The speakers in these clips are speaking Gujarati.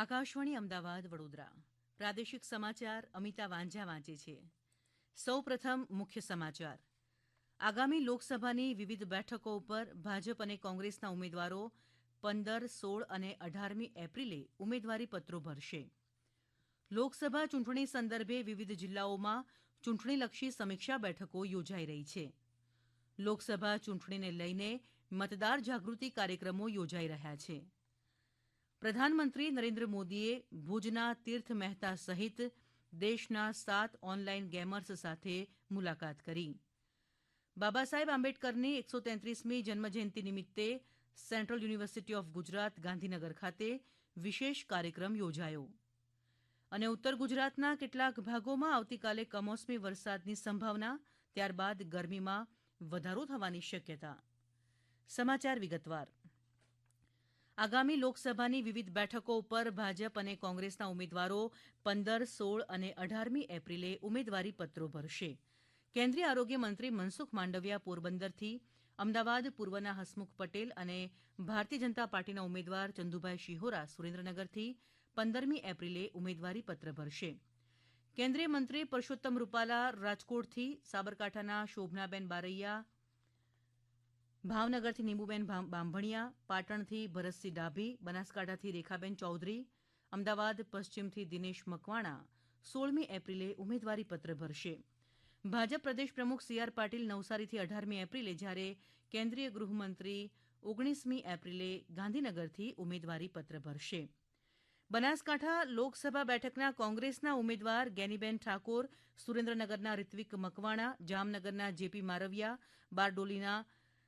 આકાશવાણી અમદાવાદ, વડોદરા. પ્રાદેશિક સમાચાર અમિતા વાંઝા વાંચે છે. સૌ પ્રથમ મુખ્ય સમાચાર. આગામી લોકસભાની વિવિધ બેઠકો ઉપર ભાજપ અને કોંગ્રેસના ઉમેદવારો પંદર, સોળ અને અઢારમી એપ્રિલે ઉમેદવારીપત્રો ભરશે. લોકસભા ચૂંટણી સંદર્ભે વિવિધ જિલ્લાઓમાં ચૂંટણીલક્ષી સમીક્ષા બેઠકો યોજાઈ રહી છે. લોકસભા ચૂંટણીને લઈને મતદાર જાગૃતિ કાર્યક્રમો યોજાઈ રહ્યા છે. પ્રધાનમંત્રી નરેન્દ્ર મોદીએ ભુજના તીર્થ મહેતા સહિત દેશના સાત ઓનલાઇન ગેમર્સ સાથે મુલાકાત કરી. બાબા સાહેબ આંબેડકરની એકસો તેત્રીસમી જન્મજયંતિ નિમિત્તે central university of Gujarat Gandhinagar ખાતે વિશેષ કાર્યક્રમ યોજાયો. અને ઉત્તર ગુજરાતના કેટલાક ભાગોમાં આવતીકાલે કમોસમી વરસાદની સંભાવના, ત્યારબાદ ગરમીમાં વધારો થવાની શક્યતા. સમાચાર વિગતવાર. આગામી લોકસભાની વિવિધ બેઠકો ઉપર ભાજપ અને કોંગ્રેસના ઉમેદવારો પંદર, સોળ અને અઢારમી એપ્રિલે ઉમેદવારીપત્રો ભરશે. કેન્દ્રીય આરોગ્ય મંત્રી મનસુખ માંડવિયા પોરબંદરથી અમદાવાદ, પૂર્વના હસમુખ પટેલ અને ભારતીય જનતા પાર્ટીના ઉમેદવાર ચંદુભાઈ શિહોરા સુરેન્દ્રનગરથી પંદરમી એપ્રિલે ઉમેદવારીપત્ર ભરશે. કેન્દ્રીય મંત્રી પરસોત્તમ રૂપાલા રાજકોટથી સાબરકાંઠાના શોભનાબેન બારૈયા ભાવનગરથી નિંબુબેન બાંભણીયા, પાટણથી ભરતસિંહ ડાભી, બનાસકાંઠાથી રેખાબેન ચૌધરી, અમદાવાદ પશ્ચિમથી દિનેશ મકવાણા સોળમી એપ્રિલે ઉમેદવારીપત્ર ભરશે. ભાજપ પ્રદેશ પ્રમુખ સી આર પાટીલ નવસારીથી અઢારમી એપ્રિલે જ્યારે કેન્દ્રીય ગૃહમંત્રી ઓગણીસમી એપ્રિલે ગાંધીનગરથી ઉમેદવારીપત્ર ભરશે. બનાસકાંઠા લોકસભા બેઠકના કોંગ્રેસના ઉમેદવાર ગેનીબેન ઠાકોર, સુરેન્દ્રનગરના રિત્વિક મકવાણા, જામનગરના જેપી મારવિયા, બારડોલીના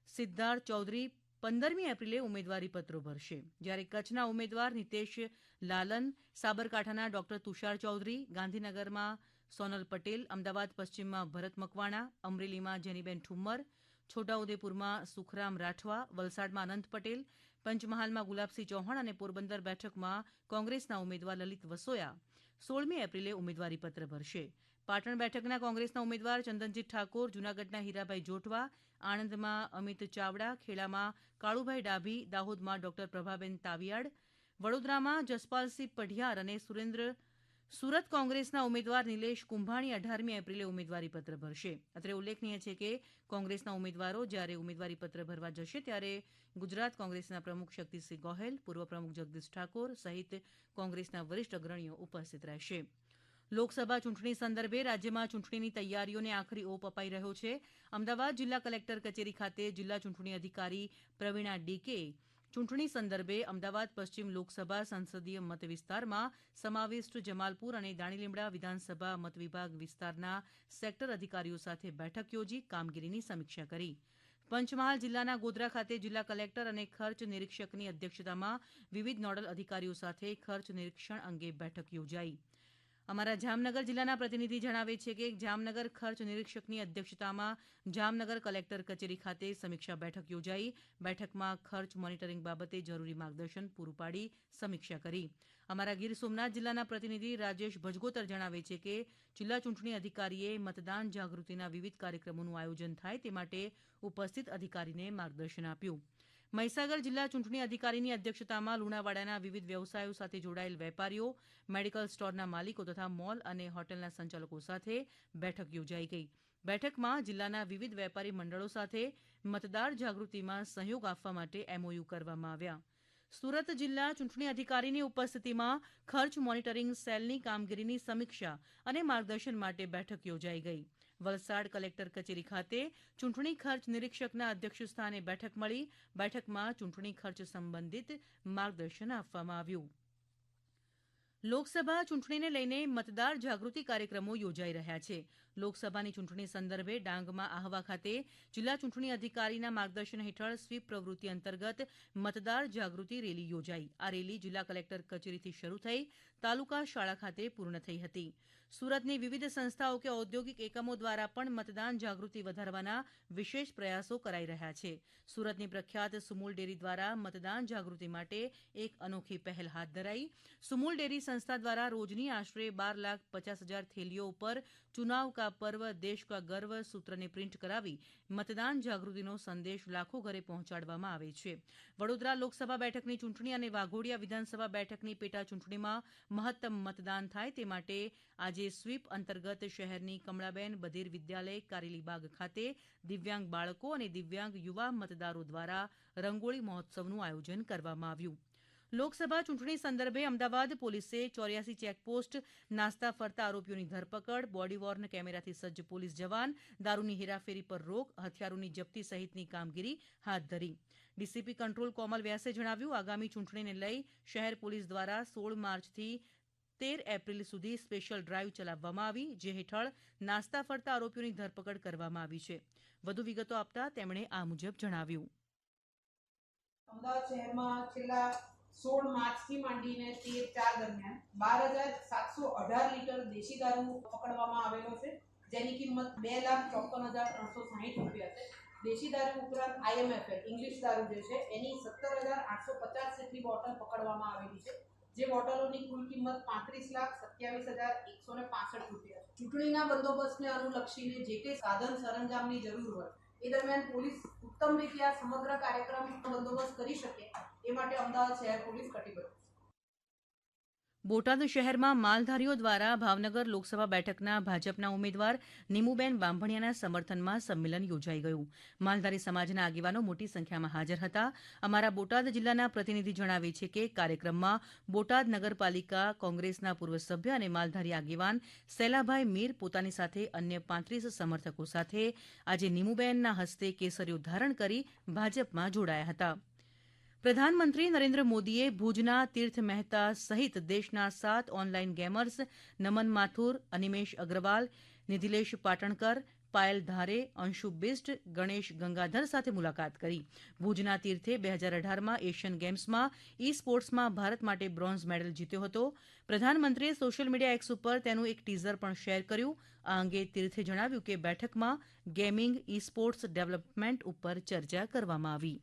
સિદ્ધાર્થ ચૌધરી પંદરમી એપ્રિલે ઉમેદવારીપત્રો ભરશે. જ્યારે કચ્છના ઉમેદવાર નિતેશ લાલન, સાબરકાંઠાના ડોક્ટર તુષાર ચૌધરી, ગાંધીનગરમાં સોનલ પટેલ, અમદાવાદ પશ્ચિમમાં ભરત મકવાણા, અમરેલીમાં જેનીબેન ઠુમ્મર, છોટાઉદેપુરમાં સુખરામ રાઠવા, વલસાડમાં અનંત પટેલ, પંચમહાલમાં ગુલાબસિંહ ચૌહાણ અને પોરબંદર બેઠકમાં કોંગ્રેસના ઉમેદવાર લલિત વસોયા સોળમી એપ્રિલે ઉમેદવારીપત્ર ભરશે. પાટણ બેઠકના કોંગ્રેસના ઉમેદવાર ચંદનજીત ઠાકોર, જૂનાગઢના હીરાભાઈ જોટવા આણંદમાં અમિત ચાવડા, ખેડામાં કાળુભાઈ ડાભી, દાહોદમાં ડોક્ટર પ્રભાબેન તાવીયાડ, વડોદરામાં જસપાલસિંહ પઢિયાર અને સુરેન્દ્ર, સુરત કોંગ્રેસના ઉમેદવાર નિલેશ કુંભાણી અઢારમી એપ્રિલે ઉમેદવારીપત્ર ભરશે. અત્રે ઉલ્લેખનીય છે કે કોંગ્રેસના ઉમેદવારો જ્યારે ઉમેદવારીપત્ર ભરવા જશે ત્યારે ગુજરાત કોંગ્રેસના પ્રમુખ શક્તિસિંહ ગોહેલ, પૂર્વ પ્રમુખ જગદીશ ઠાકોર સહિત કોંગ્રેસના વરિષ્ઠ અગ્રણીઓ ઉપસ્થિત રહેશે. લોકસભા ચૂંટણી સંદર્ભે રાજ્યમાં ચૂંટણીની તૈયારીઓને આખરી ઓપ અપાઈ રહ્યો છે. અમદાવાદ જિલ્લા કલેક્ટર કચેરી ખાતે જિલ્લા ચૂંટણી અધિકારી પ્રવીણા ડીકે ચૂંટણી સંદર્ભે અમદાવાદ પશ્ચિમ લોકસભા સંસદીય મત વિસ્તારમાં સમાવિષ્ટ જમાલપુર અને દાણીલીમડા વિધાનસભા મતવિભાગ વિસ્તારના સેક્ટર અધિકારીઓ સાથે બેઠક યોજી કામગીરીની સમીક્ષા કરી. પંચમહાલ જિલ્લાના ગોધરા ખાતે જિલ્લા કલેક્ટર અને ખર્ચ નિરીક્ષકની અધ્યક્ષતામાં વિવિધ નોડલ અધિકારીઓ સાથે ખર્ચ નિરીક્ષણ અંગે બેઠક યોજાઈ. અમારા જામનગર જિલ્લાના પ્રતિનિધિ જણાવે છે કે જામનગર ખર્ચ નિરીક્ષકની અધ્યક્ષતામાં જામનગર કલેક્ટર કચેરી ખાતે સમીક્ષા બેઠક યોજાઈ. બેઠકમાં ખર્ચ મોનિટરિંગ બાબતે જરૂરી માર્ગદર્શન પૂરું પાડી સમીક્ષા કરી. અમારા ગીર સોમનાથ જિલ્લાના પ્રતિનિધિ રાજેશ ભજગોતર જણાવે છે કે જિલ્લા ચૂંટણી અધિકારીએ મતદાન જાગૃતિના વિવિધ કાર્યક્રમોનું આયોજન થાય તે માટે ઉપસ્થિત અધિકારીને માર્ગદર્શન આપ્યું. મહીસાગર જિલ્લા ચૂંટણી અધિકારીની અધ્યક્ષતામાં લુણાવાડાના વિવિધ વ્યવસાયો સાથે જોડાયેલ વેપારીઓ, મેડિકલ સ્ટોરના માલિકો તથા મોલ અને હોટલના સંચાલકો સાથે બેઠક યોજાઈ ગઈ. બેઠકમાં જિલ્લાના વિવિધ વેપારી મંડળો સાથે મતદાર જાગૃતિમાં સહયોગ આપવા માટે એમઓયુ કરવામાં આવ્યા. સુરત જિલ્લા ચૂંટણી અધિકારીની ઉપસ્થિતિમાં ખર્ચ મોનિટરિંગ સેલની કામગીરીની સમીક્ષા અને માર્ગદર્શન માટે બેઠક યોજાઈ ગઈ. વલસાડ કલેક્ટર કચેરી ખાતે ચૂંટણી ખર્ચ નિરીક્ષકના અધ્યક્ષસ્થાને બેઠક મળી. બેઠકમાં ચૂંટણી ખર્ચ સંબંધિત માર્ગદર્શન આપવામાં આવ્યું. લોકસભા ચૂંટણીને લઈને મતદાર જાગૃતિ કાર્યક્રમો યોજાઈ રહ્યા છે. લોકસભાની ચૂંટણી સંદર્ભે ડાંગમાં આહવા ખાતે જિલ્લા ચૂંટણી અધિકારીના માર્ગદર્શન હેઠળ સ્વીપ પ્રવૃત્તિ અંતર્ગત મતદાર જાગૃતિ રેલી યોજાઈ. આ રેલી જિલ્લા કલેક્ટર કચેરીથી શરૂ થઈ તાલુકા શાળા ખાતે પૂર્ણ થઈ હતી. સુરતની વિવિધ સંસ્થાઓ કે ઔદ્યોગિક એકમો દ્વારા પણ મતદાન જાગૃતિ વધારવાના વિશેષ પ્રયાસો કરાઈ રહ્યા છે. સુરતની પ્રખ્યાત સુમુલ ડેરી દ્વારા મતદાન જાગૃતિ માટે એક અનોખી પહેલ હાથ ધરાઈ. સુમુલ ડેરી સંસ્થા દ્વારા રોજની આશરે બાર લાખ પચાસ હજાર થેલીઓ ઉપર ચુનાવ કા પર્વ દેશ કા ગર્વ સૂત્રને પ્રિન્ટ કરાવી મતદાન જાગૃતિનો સંદેશ લાખો ઘરે પહોંચાડવામાં આવે છે. વડોદરા લોકસભા બેઠકની ચૂંટણી અને વાઘોડિયા વિધાનસભા બેઠકની પેટા ચૂંટણીમાં મહત્તમ મતદાન થાય તે માટે આજે સ્વીપ અંતર્ગત શહેરની કમળાબેન બધીર વિદ્યાલય, કારેલીબાગ ખાતે દિવ્યાંગ બાળકો અને દિવ્યાંગ યુવા મતદારો દ્વારા રંગોળી મહોત્સવનું આયોજન કરવામાં આવ્યું. લોકસભા ચૂંટણી સંદર્ભે અમદાવાદ પોલીસે ચોર્યાસી ચેકપોસ્ટ, નાસ્તા ફરતા આરોપીઓની ધરપકડ, બોડી કેમેરાથી સજ્જ પોલીસ જવાન, દારૂની હેરાફેરી પર રોક, હથિયારોની જપ્તી સહિતની કામગીરી હાથ ધરી. ડીસીપી કંટ્રોલ કોમલ વ્યાસે જણાવ્યું, આગામી ચૂંટણીને લઈ શહેર પોલીસ દ્વારા સોળ માર્ચથી તેર એપ્રિલ સુધી સ્પેશિયલ ડ્રાઈવ ચલાવવામાં આવી, જે હેઠળ નાસ્તા ફરતા આરોપીઓની ધરપકડ કરવામાં આવી છે. વધુ વિગતો આપતા તેમણે આ મુજબ જણાવ્યું. અમદાવાદ શહેરમાં છેલ્લા સોળ માર્ચથી માંડીને તેર ચાર દરમિયાન બાર હજાર સાતસો અઢાર લીટર દેશી દારૂ પકડવામાં આવેલો છે, જેની કિંમત બે લાખ ચોપન હજાર ત્રણસો સાહીઠ રૂપિયા છે. દેશી દારૂ ઉપરાંત આઈએમએફએલ ઇંગ્લિશ દારૂ જે છે, એની સત્તર હજાર આઠસો પચાસ જેટલી બોટલ પકડવામાં આવેલી છે, જે બોટલોની કુલ કિંમત પાંત્રીસ લાખ સત્યાવીસ હજાર એકસો ને પાસઠ રૂપિયા ચૂંટણીના બંદોબસ્તને અનુલક્ષીને જે તે સાધન સરંજામની જરૂર હોય એ દરમિયાન પોલીસ ઉત્તમ રીતે આ સમગ્ર કાર્યક્રમ બંદોબસ્ત કરી શકે એ માટે અમદાવાદ શહેર પોલીસ કટિબદ્ધ. બોટાદ શહેરમાં માલધારીઓ દ્વારા ભાવનગર લોકસભા બેઠકના ભાજપના ઉમેદવાર નીમુબેન બાંભણિયાના સમર્થનમાં સંમેલન યોજાઈ ગયું. માલધારી સમાજના આગેવાનો મોટી સંખ્યામાં હાજર હતા. અમારા બોટાદ જિલ્લાના પ્રતિનિધિ જણાવે છે કે કાર્યક્રમમાં બોટાદ નગરપાલિકા કોંગ્રેસના પૂર્વ સભ્ય અને માલધારી આગેવાન સેલાભાઈ મીર પોતાની સાથે અન્ય પાંત્રીસ સમર્થકો સાથે આજે નીમુબેનના હસ્તે કેસરીઓ ધારણ કરી ભાજપમાં જોડાયા હતા. પ્રધાનમંત્રી નરેન્દ્ર મોદીએ ભુજના તીર્થ મહેતા સહિત દેશના સાત ઓનલાઇન ગેમર્સ નમન માથુર, અનિમેશ અગ્રવાલ, નિધિલેશ પાટણકર, પાયલ ધારે, અંશુ બિસ્ટ ગણેશ ગંગાધર સાથે મુલાકાત કરી. ભુજના તીર્થે બે હજાર અઢારમાં એશિયન ગેમ્સમાં ઈ સ્પોર્ટ્સમાં ભારત માટે બ્રોન્ઝ મેડલ જીત્યો હતો. પ્રધાનમંત્રીએ સોશિયલ મીડિયા એક્સ ઉપર તેનું એક ટીઝર પણ શેર કર્યું. આ અંગે તીર્થે જણાવ્યું કે બેઠકમાં ગેમિંગ ઈ સ્પોર્ટ્સ ડેવલપમેન્ટ ઉપર ચર્ચા કરવામાં આવી.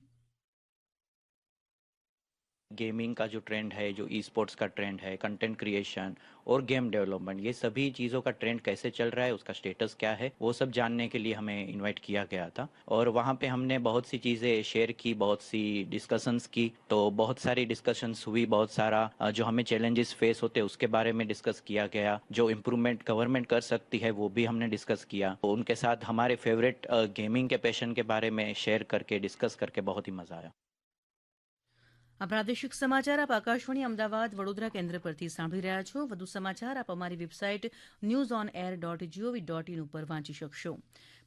गेमिंग का जो ट्रेंड है, जो ई स्पोर्ट्स का ट्रेंड है कंटेंट क्रिएशन और गेम डेवलपमेंट ये सभी चीज़ों का ट्रेंड कैसे चल रहा है, उसका स्टेटस क्या है, वो सब जानने के लिए हमें इनवाइट किया गया था। और वहाँ पे हमने बहुत सी चीज़ें शेयर की, बहुत सी डिस्कशंस की तो बहुत सारी डिस्कशंस हुई, बहुत सारा जो हमें चैलेंजेस फेस होते, उसके बारे में डिस्कस किया गया। जो इम्प्रूवमेंट गवर्नमेंट कर सकती है, वो भी हमने डिस्कस किया। तो उनके साथ हमारे फेवरेट गेमिंग के पैशन के बारे में शेयर करके डिस्कस करके बहुत ही मज़ा आया। આ પ્રાદેશિક સમાચાર આપ આકાશવાણી અમદાવાદ વડોદરા કેન્દ્ર પરથી સાંભળી રહ્યા છો. વધુ સમાચાર આપ અમારી website news on air dot G O V dot in ઉપર વાંચી શકશો.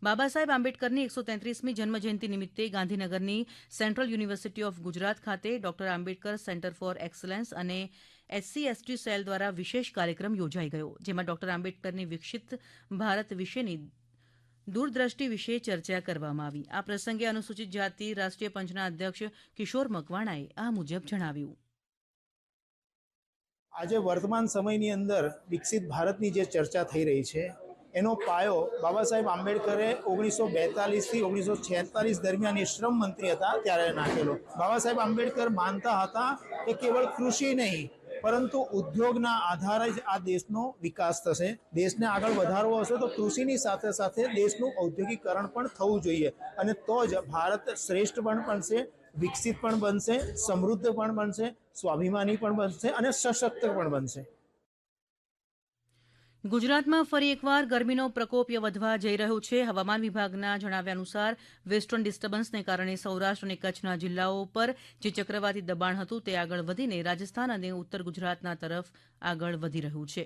બાબા સાહેબ આંબેડકરની એકસો તેત્રીસમી જન્મજયંતિ નિમિત્તે ગાંધીનગરની સેન્ટ્રલ યુનિવર્સિટી ઓફ ગુજરાત ખાતે doctor Ambedkar centre for excellence અને એસસી એસટી સેલ દ્વારા વિશેષ કાર્યક્રમ યોજાઈ ગયો, જેમાં ડોક્ટર આંબેડકરની વિકસિત ભારત વિશેની દૂરદ્રષ્ટિ વિશે ચર્ચા કરવામાં આવી. આ પ્રસંગે અનુસૂચિત જાતિ રાષ્ટ્રીય પંચના અધ્યક્ષ કિશોર મકવાણાએ આ મુજબ જણાવ્યું. આજે વર્તમાન સમયની અંદર વિકસિત ભારતની જે ચર્ચા થઈ રહી છે, એનો પાયો બાબા સાહેબ આંબેડકરે ઓગણીસો બેતાલીસથી ઓગણીસો છેતાલીસ દરમિયાન એ શ્રમ મંત્રી હતા, ત્યારે નાખેલો. બાબા સાહેબ આંબેડકર માનતા હતા કે કેવળ કૃષિ નહીં પરંતુ ઉદ્યોગના આધારે જ આ દેશનો વિકાસ થશે. દેશને આગળ વધારવો હશે તો કૃષિની સાથે સાથે દેશનું ઔદ્યોગિકરણ પણ થવું જોઈએ. અને તો જ ભારત શ્રેષ્ઠ પણ બનશે, વિકસિત પણ બનશે, સમૃદ્ધ પણ બનશે, સ્વાભિમાની પણ બનશે અને સશક્ત પણ બનશે. ગુજરાતમાં ફરી એકવાર ગરમીનો પ્રકોપ વધવા જઈ રહ્યો છે. હવામાન વિભાગના જણાવ્યા અનુસાર, વેસ્ટર્ન ડિસ્ટર્બન્સને કારણે સૌરાષ્ટ્ર અને કચ્છના જિલ્લાઓ પર જે ચક્રવાતી દબાણ હતું તે આગળ વધીને રાજસ્થાન અને ઉત્તર ગુજરાતના તરફ આગળ વધી રહ્યું છે.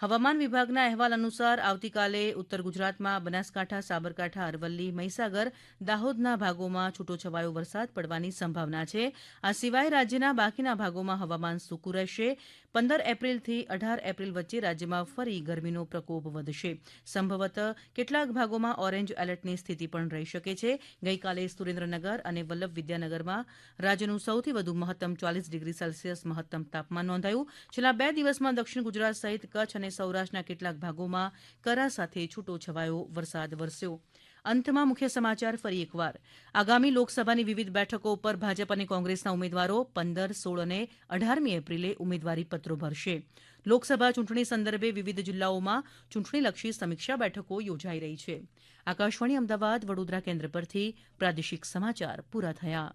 હવામાન વિભાગના અહેવાલ અનુસાર આવતીકાલે ઉત્તર ગુજરાતમાં, બનાસકાંઠા, સાબરકાંઠા, અરવલ્લી, મહીસાગર, દાહોદના ભાગોમાં છૂટોછવાયો વરસાદ પડવાની સંભાવના છે. આ સિવાય રાજ્યના બાકીના ભાગોમાં હવામાન સૂકું રહેશે. પંદર એપ્રિલથી અઢાર એપ્રિલ વચ્ચે રાજ્યમાં ફરી ગરમીનો પ્રકોપ વધશે. સંભવત કેટલાક ભાગોમાં ઓરેન્જ એલર્ટની સ્થિતિ પણ રહી શકે છે. ગઈકાલે સુરેન્દ્રનગર અને વલ્લભ વિદ્યાનગરમાં રાજ્યનું સૌથી વધુ મહત્તમ ચાલીસ ડિગ્રી સેલ્સિયસ મહત્તમ તાપમાન નોંધાયું. છેલ્લા બે દિવસમાં દક્ષિણ ગુજરાત સહિત કચ્છ અને સૌરાષ્ટ્રના કેટલાક ભાગોમાં કરા સાથે છૂટો છવાયો વરસાદ વરસ્યો. અંતમાં મુખ્ય સમાચાર ફરી એકવાર. આગામી લોકસભાની વિવિધ બેઠકો ઉપર ભાજપ અને કોંગ્રેસના ઉમેદવારો પંદર, સોળ અને અઢારમી એપ્રિલે ઉમેદવારી પત્રો ભરશે. લોકસભા ચૂંટણી સંદર્ભે વિવિધ જિલ્લાઓમાં ચૂંટણીલક્ષી સમીક્ષા બેઠકો યોજાઈ રહી છે. આકાશવાણી અમદાવાદ, વડોદરા કેન્દ્ર પરથી પ્રાદેશિક સમાચાર પૂરા થયા.